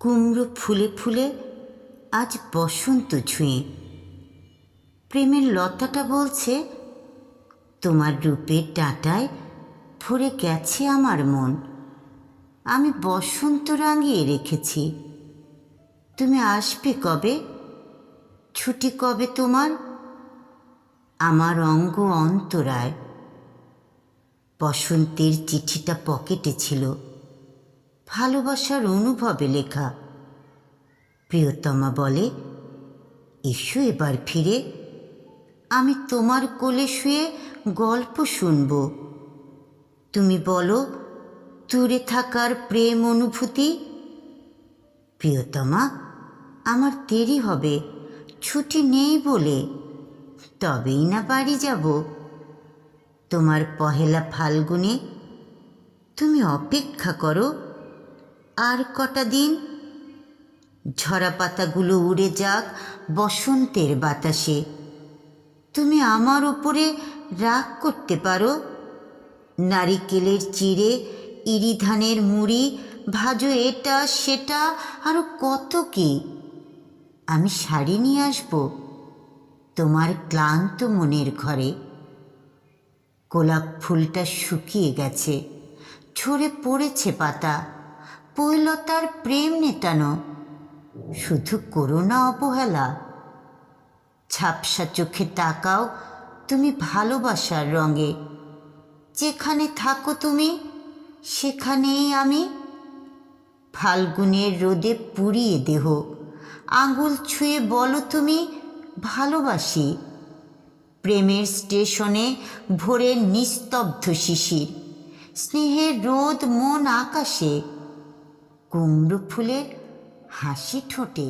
কুমড়ো ফুলে ফুলে আজ বসন্ত ছুঁয়ে। প্রেমের লতাটা বলছে, তোমার রূপের ডাঁটায় ভরে গেছে আমার মন। আমি বসন্ত রাঙিয়ে রেখেছি। তুমি আসবে কবে? ছুটি কবে তোমার? আমার অঙ্গ অন্তরায়। বসন্তের চিঠিটা পকেটে ছিল। ভালোবাসার অনুভবে লেখা। প্রিয়তমা বলে, এসো এবার ফিরে। আমি তোমার কোলে শুয়ে গল্প শুনব। তুমি বলো, দূরে থাকার প্রেম অনুভূতি? প্রিয়তমা, আমার দেরি হবে, ছুটি নেই বলে। তবেই না বাড়ি যাব। তোমার পহেলা ফাল্গুনে তুমি অপেক্ষা করো। আর কটা দিন? ঝরা পাতাগুলো উড়ে যাক বসন্তের বাতাসে। তুমি আমার ওপরে রাগ করতে পারো। নারিকেলের চিড়ে, ইরিধানের মুড়ি, ভাজো এটা, সেটা আরও কত কি? আমি শাড়ি নিয়ে আসব তোমার ক্লান্ত মনের ঘরে। গোলাপ ফুলটা শুকিয়ে গেছে, ঝরে পড়েছে পাতা। পৈলতার প্রেম নেটানো শুধু করোনা অবহেলা। ঝাপসা চোখে তাকাও তুমি ভালোবাসার রঙে। যেখানে থাকো তুমি, সেখানেই আমি। ফাল্গুনের রোদে পুড়িয়ে দেহ, আঙুল ছুঁয়ে বলো তুমি, ভালোবাসি। প্রেমের স্টেশনে ভোরের নিস্তব্ধ শিশির, স্নেহের রোদ মন আকাশে। কুমড়ো ফুলের হাসি ঠোঁটে